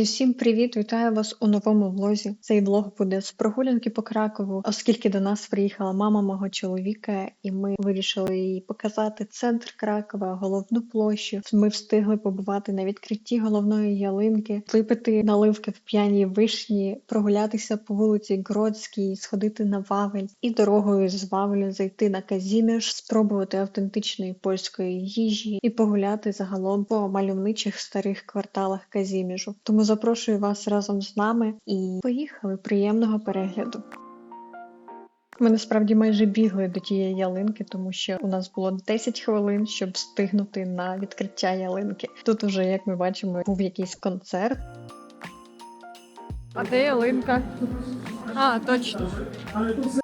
Друзі, всім привіт! Вітаю вас у новому влозі. Цей влог буде з прогулянки по Кракову, оскільки до нас приїхала мама мого чоловіка, і ми вирішили їй показати центр Кракова, головну площу. Ми встигли побувати на відкритті головної ялинки, випити наливки в п'яній вишні, прогулятися по вулиці Гродській, сходити на Вавель і дорогою з Вавелю зайти на Казіміш, спробувати автентичної польської їжі і погуляти загалом по мальовничих старих кварталах Казіміжу. Тому запрошую вас разом з нами і поїхали приємного перегляду. Ми насправді майже бігли до тієї ялинки, тому що у нас було 10 хвилин, щоб встигнути на відкриття ялинки. Тут уже, як ми бачимо, був якийсь концерт. А де ялинка? А, точно.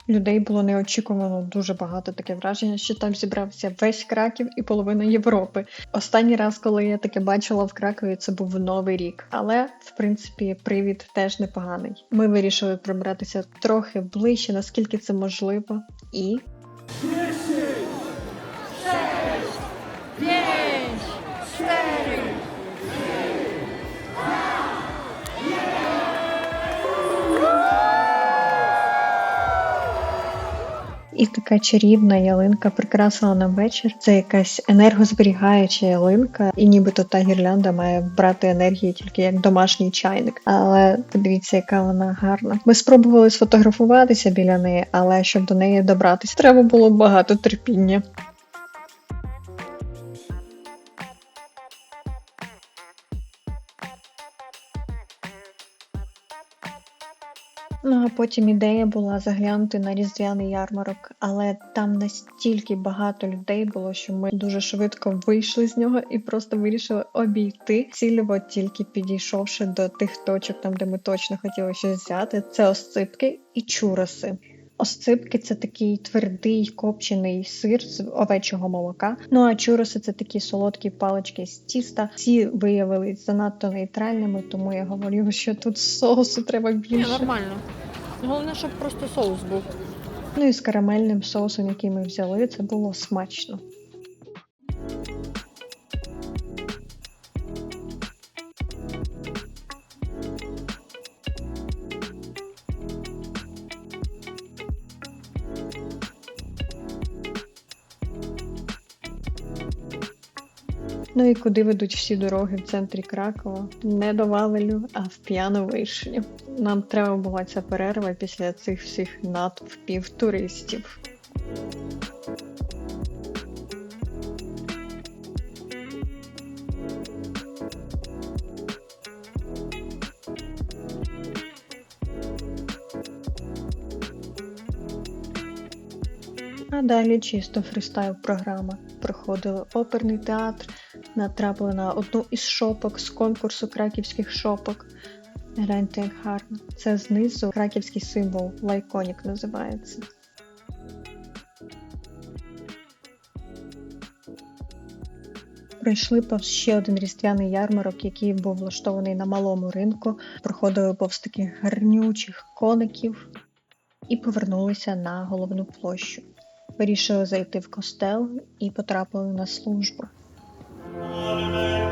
Людей було неочікувано дуже багато. Таке враження, що там зібрався весь Краків і половина Європи. Останній раз, коли я таке бачила в Кракові, це був новий рік. Але в принципі привід теж непоганий. Ми вирішили пробратися трохи ближче, наскільки це можливо, і І така чарівна ялинка прикрасила нам вечір. Це якась енергозберігаюча ялинка, і нібито та гірлянда має брати енергію тільки як домашній чайник. Але подивіться, яка вона гарна. Ми спробували сфотографуватися біля неї, але щоб до неї добратися, треба було багато терпіння. Ну а потім ідея була заглянути на різдвяний ярмарок, але там настільки багато людей було, що ми дуже швидко вийшли з нього і просто вирішили обійти цільово, тільки підійшовши до тих точок, там де ми точно хотіли щось взяти. Це осипки і чуроси. Осципки це такий твердий копчений сир з овечого молока. Ну а чуроси це такі солодкі палички з тіста. Ці виявились занадто нейтральними, тому я говорю, що тут соусу треба Ні, більше. нормально. Головне, щоб просто соус був. Ну і з карамельним соусом, який ми взяли, це було смачно. Ну і куди ведуть всі дороги в центрі Кракова? Не до Вавелю, а в п'яну вишню. Нам треба була ця перерва після цих всіх натовпів туристів. А далі чисто фристайл програма. Проходили оперний театр, натрапили на одну із шопок з конкурсу краківських шопок. Гляньте, як гарно. Це знизу краківський символ, лайконік називається. Пройшли повз ще один різдвяний ярмарок, який був влаштований на малому ринку. Проходили повз таких гарнючих коників і повернулися на головну площу. Вирішили зайти в костел і потрапили на службу. Hallelujah.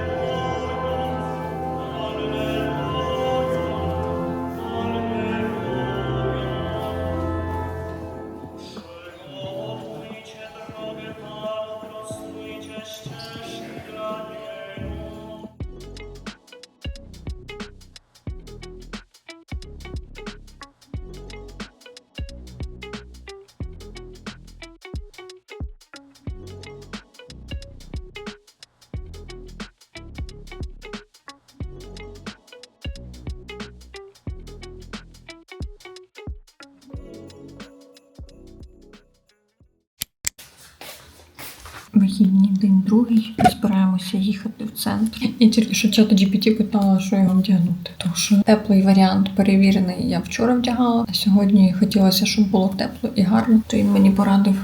Вихідні день другий. Збираємося їхати в центр. І тільки що чата GPT питала, що його вдягнути. Тому що теплий варіант перевірений я вчора вдягала, а сьогодні хотілося, щоб було тепло і гарно. То він мені порадив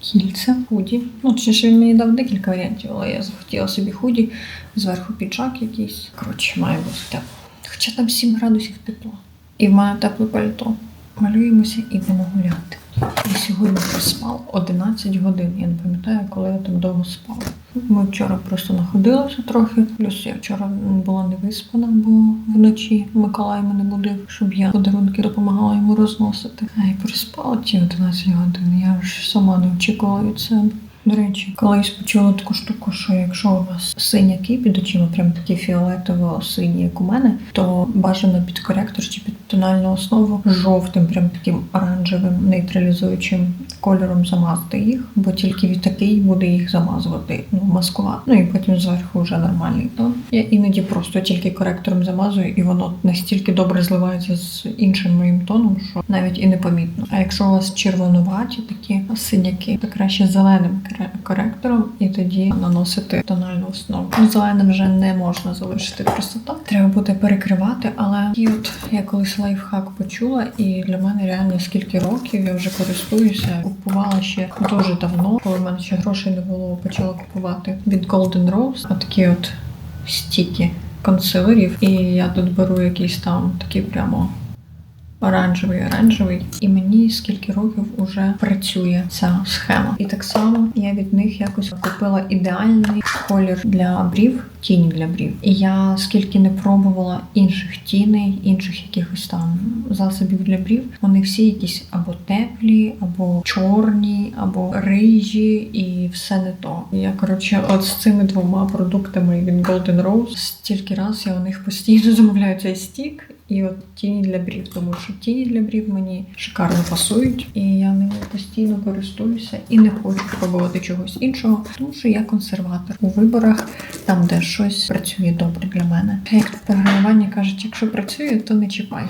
кільце, худі. Ну, точніше, він мені дав декілька варіантів, але я захотіла собі худі, зверху піджак якийсь. Коротше, має бути тепло. Хоча там 7 градусів тепла. І в мене тепле пальто. Малюємося і будемо гуляти. Я сьогодні проспав 11 годин. Я не пам'ятаю, коли я так довго спала. Ми вчора просто находилися трохи. Плюс я вчора була не виспана, бо вночі Миколай мене будив, щоб я подарунки допомагала йому розносити. А я проспала ті 11 годин. Я ж сама не очікувала від себе. До речі, колись почула таку штуку, що якщо у вас синяки під очима, прям такі фіолетово-сині, як у мене, то бажано під коректор чи під тональну основу жовтим, прям таким оранжевим нейтралізуючим кольором замазати їх, бо тільки від такий буде їх замазувати, ну маскувати. Ну і потім зверху вже нормальний тон. Я іноді просто тільки коректором замазую, і воно настільки добре зливається з іншим моїм тоном, що навіть і не помітно. А якщо у вас червонуваті такі синяки, то краще зеленим коректором, і тоді наносити тональну основу. Ну, Зеленим вже не можна залишити просто так. Треба буде перекривати, але і от я колись лайфхак почула, і для мене реально скільки років я вже користуюся. Купувала ще дуже давно, коли в мене ще грошей не було, почала купувати від Golden Rose. Отакі от стіки консилерів. І я тут беру якийсь там такий прямо оранжевий, оранжевий, і мені скільки років уже працює ця схема. І так само я від них якось купила ідеальний колір для брів, тінь для брів. І я скільки не пробувала інших тіней, інших якихось там засобів для брів, вони всі якісь або теплі, або чорні, або рижі, і все не то. Я коротше, от з цими двома продуктами від Golden Rose стільки раз я у них постійно замовляю цей стік. І от тіні для брів, тому що тіні для брів мені шикарно пасують, і я ними постійно користуюся і не хочу пробувати чогось іншого, тому що я консерватор у виборах, там де щось працює добре для мене. Як програмування кажуть, якщо працює, то не чіпай.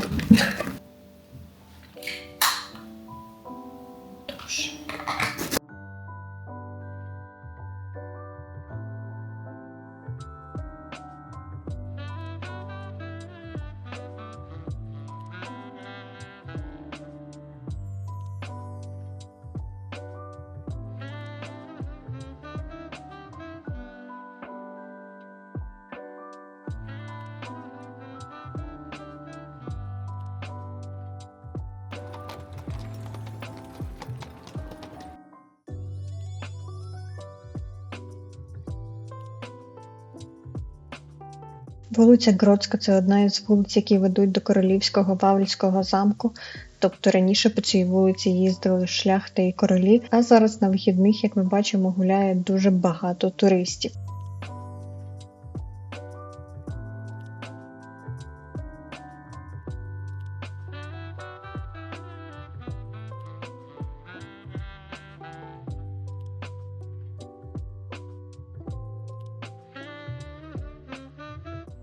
Вулиця Гродська це одна із вулиць, які ведуть до королівського Вавельського замку. Тобто раніше по цій вулиці їздили шляхти і королі, а зараз на вихідних, як ми бачимо, гуляє дуже багато туристів.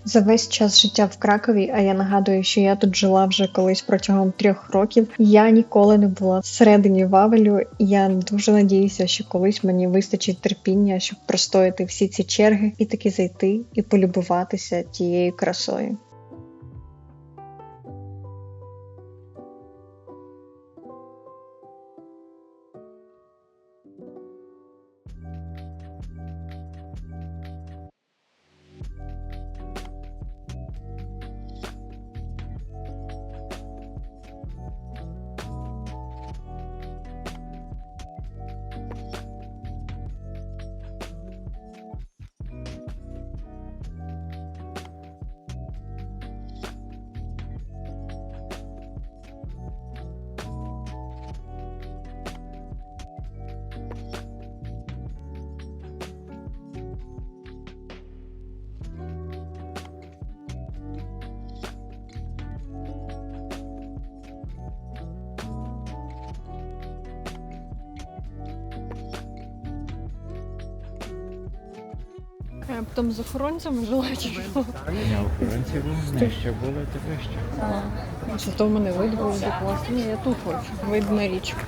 За весь час життя в Кракові, а я нагадую, що я тут жила вже колись протягом трьох років. Я ніколи не була всередині Вавелю. і Я дуже надіюся, що колись мені вистачить терпіння, щоб простояти всі ці черги і таки зайти і полюбуватися тією красою. Я б там з охоронцями жила чи що? Ні, охоронці були нижче були, то вище. То в мене вид був. Ні, я тут хочу. Вид на річку.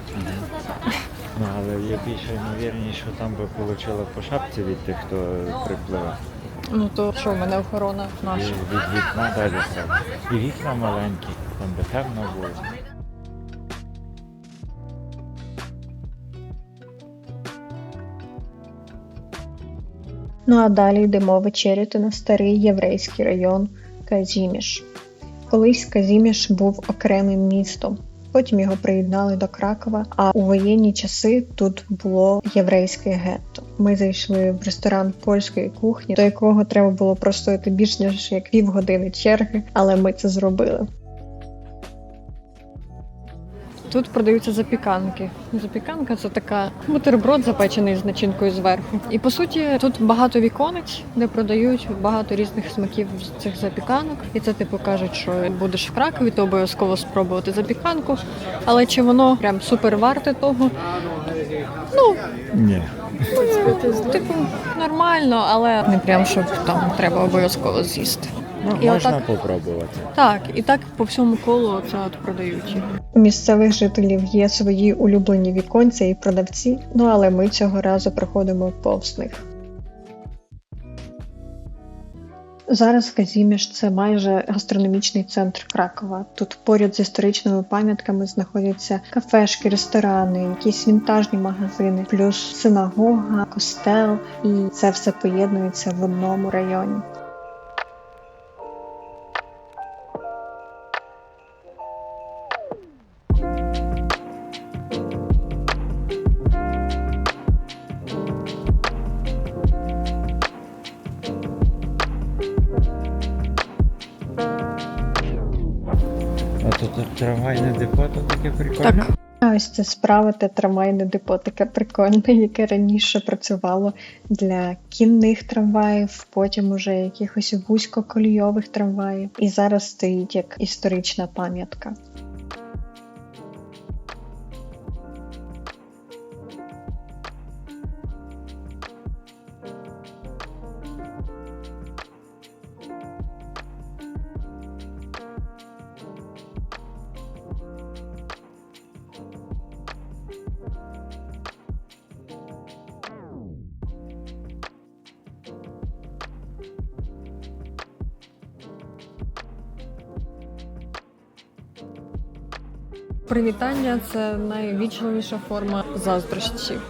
Ну, але є більше ймовірність, що там би отримали по шапці від тих, хто припливе. Ну то що, в мене охорона наша. від вікна далі. І вікна маленькі, там би темно було. Ну а далі йдемо вечеряти на старий єврейський район Казіміш. Колись Казіміш був окремим містом, Потім його приєднали до Кракова. А у воєнні часи тут було єврейське гетто. Ми зайшли в ресторан польської кухні, до якого треба було простояти більш ніж як півгодини черги, але ми це зробили. Тут продаються запіканки. Запіканка це така бутерброд запечений з начинкою зверху. І по суті, тут багато віконець, де продають багато різних смаків з цих запіканок. І це типу кажуть, що будеш в Кракові, то обов'язково спробувати запіканку. Але чи воно прям супер варте того? Ну, Ні. типу, нормально, але не прям щоб там треба обов'язково з'їсти. Ну, І можна отак- попробувати. Так, і так по всьому колу це от продають. У місцевих жителів є свої улюблені віконця і продавці, ну але ми цього разу проходимо повз них. Зараз Казіміш це майже гастрономічний центр Кракова. Тут поряд з історичними пам'ятками знаходяться кафешки, ресторани, якісь вінтажні магазини, плюс синагога, костел, і це все поєднується в одному районі. Це справа те трамвайне депо таке прикольне, яке раніше працювало для кінних трамваїв, потім уже якихось вузькокольйових трамваїв, і зараз стоїть як історична пам'ятка. Привітання це найвічливіша форма заздрощів.